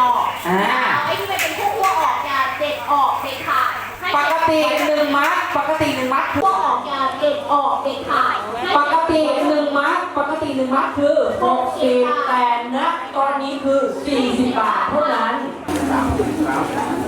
ออกอ่าไอ้ที่มันเป็นพวกหัวออกอย่าเด็ดออกเด็ดขาดให้ปกติหนึ่งมัดปกติหนึ่งมัดหัวออกอย่าเด็ดออกเด็ดขาดให้ ปกติหนึ่งมัดปกติหนึ่งมัดคือ60แต่ณตอนนี้คือ40บาทเท่านั้นก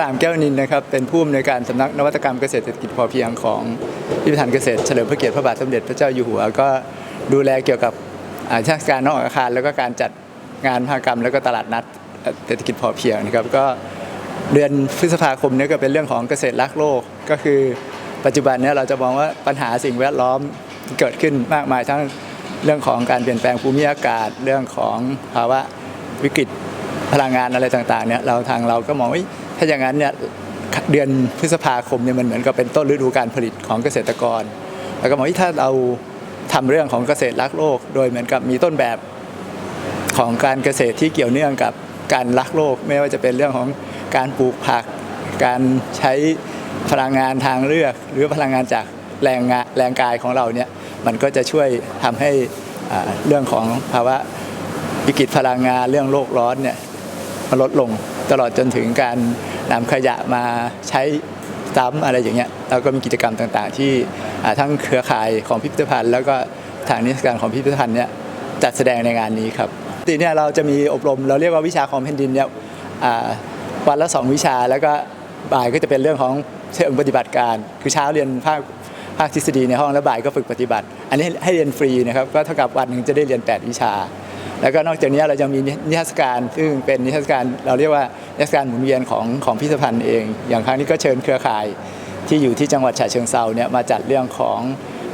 ารามแก้วนินนะครับ เป็นผู้อำนวยการสำนักนวัตกรรมเกษตรเศรษฐกิจพอเพียงของพิพิธภัณฑ์เกษตรเฉลิมพระเกียรติพระบาทสมเด็จพระเจ้าอยู่หัว ก็ดูแลเกี่ยวกับอาเทศกาลนอกอาคาร แล้วก็การจัดงานมหกรรม แล้วก็ตลาดนัดเศรษฐกิจพอเพียงนะครับก็เดือนพฤษภาคมนี้ก็เป็นเรื่องของเกษตรรักโลก ก็คือปัจจุบันนี้เราจะมองว่าปัญหาสิ่งแวดล้อมเกิดขึ้นมากมายทั้งเรื่องของการเปลี่ยนแปลงภูมิอากาศเรื่องของภาวะวิกฤตพลังงานอะไรต่างๆเนี่ยเราทางเราก็มองว่า ถ้าอย่างนั้นเนี่ยเดือนพฤษภาคมเนี่ยมันเหมือนกับเป็นต้นฤดูการผลิตของเกษตรกร แล้วก็มองว่าถ้าเราทำเรื่องของเกษตรรักโลก โดยเหมือนกับมีต้นแบบของการเกษตรที่เกี่ยวเนื่องกับการรักโลก ไม่ว่าจะเป็นเรื่องของการปลูกผัก การใช้พลังงานทางเลือก หรือพลังงานจากแรงงานแรงกายของเราเนี่ยมันก็จะช่วยทำให้เรื่องของภาวะวิกฤตพลังงานเรื่องโลกร้อนเนี่ยมันลดลงตลอดจนถึงการ นำขยะมาใช้ซ้ำอะไรอย่างเงี้ยแล้วก็มีกิจกรรมต่างๆ ที่ทั้งเครือข่ายของพิพิธภัณฑ์ แล้วก็ทางนิทรรศการของพิพิธภัณฑ์เนี่ยจัดแสดงในงานนี้ครับติเนี่ยเราจะมีอบรมเราเรียกว่าวิชาของแผ่นดินเนี่ยวันละสองวิชาแล้วก็บ่ายก็จะเป็นเรื่องของเชิงปฏิบัติการ คือเช้าเรียนภาคภาคทฤษฎีในห้องแล้วบ่ายก็ฝึกปฏิบัติ อันนี้ให้เรียนฟรีนะครับก็เท่ากับวันหนึ่งจะได้เรียน 8 วิชา แล้วก็นอกจากนี้เราจะมีนิทรรศการ ซึ่งเป็นนิทรรศการเราเรียกว่านิทรรศการหมุนเวียนของของพิพิธภัณฑ์เอง อย่างครั้งนี้ก็เชิญเครือข่ายที่อยู่ที่จังหวัดฉะเชิงเซาเนี่ยมาจัดเรื่องของ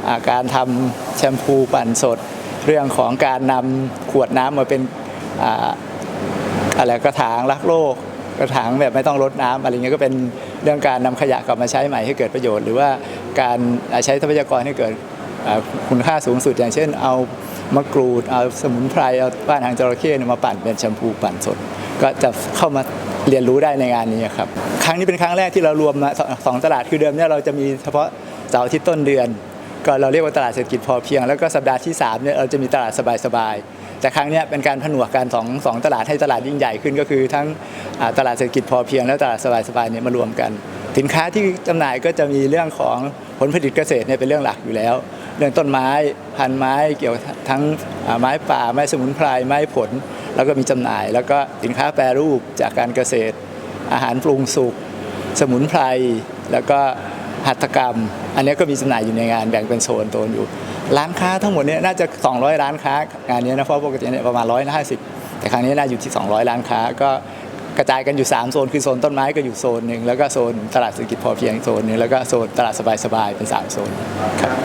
อาการทำแชมพูปั่นสด เรื่องของการนำขวดน้ำมาเป็นอะไรกระถางรักโลกกระถางแบบไม่ต้องรดน้ำอะไรเงี้ยก็เป็นเรื่องการนำขยะกลับมาใช้ใหม่ให้เกิดประโยชน์ หรือว่าการใช้ทรัพยากรให้เกิดคุณค่าสูงสุดอย่างเช่น เอา มะกรูดเอาสมุนไพรเอาว่านหางจระเข้เนี่ยมาปั่นเป็นแชมพูปั่นสด ก็จะเข้ามาเรียนรู้ได้ในงานนี้ครับ ครั้งนี้เป็นครั้งแรกที่เรารวมมาสองตลาดคือเดิมเนี่ยเราจะมีเฉพาะเสาร์อาทิตย์ต้นเดือน ก็เราเรียกว่าตลาดเศรษฐกิจพอเพียง แล้วก็สัปดาห์ที่3เนี่ยเราจะมีตลาดสบายๆแต่ครั้งนี้เป็นการผนวกกันสองสองตลาดให้ตลาดยิ่งใหญ่ขึ้นก็คือทั้งตลาดเศรษฐกิจพอเพียง และตลาดสบายๆเนี่ยมารวมกัน สินค้าที่จำหน่ายก็จะมีเรื่องของผลผลิตเกษตรเนี่ยเป็นเรื่องหลักอยู่แล้ว เรื่องต้นไม้พันไม้เกี่ยวทั้งไม้ป่าไม้สมุนไพรไม้ผล แล้วก็มีจำหน่าย แล้วก็สินค้าแปรรูปจากการเกษตร อาหารปรุงสุกสมุนไพรแล้วก็หัตถกรรม อันนี้ก็มีจำหน่ายอยู่ในงานแบ่งเป็นโซนโซนอยู่ ร้านค้าทั้งหมดเนี่ยน่าจะ 200 ร้านค้างานนี้นะเพราะปกติเนี่ยประมาณ 150 แต่ครั้งนี้น่าอยู่ที่ 200 ร้านค้าก็กระจายกันอยู่ 3 โซน คือโซนต้นไม้ก็อยู่โซนหนึ่งแล้วก็โซนตลาดเศรษฐกิจพอเพียงโซนหนึ่งแล้วก็โซนตลาดสบายๆเป็น 3 โซนครับ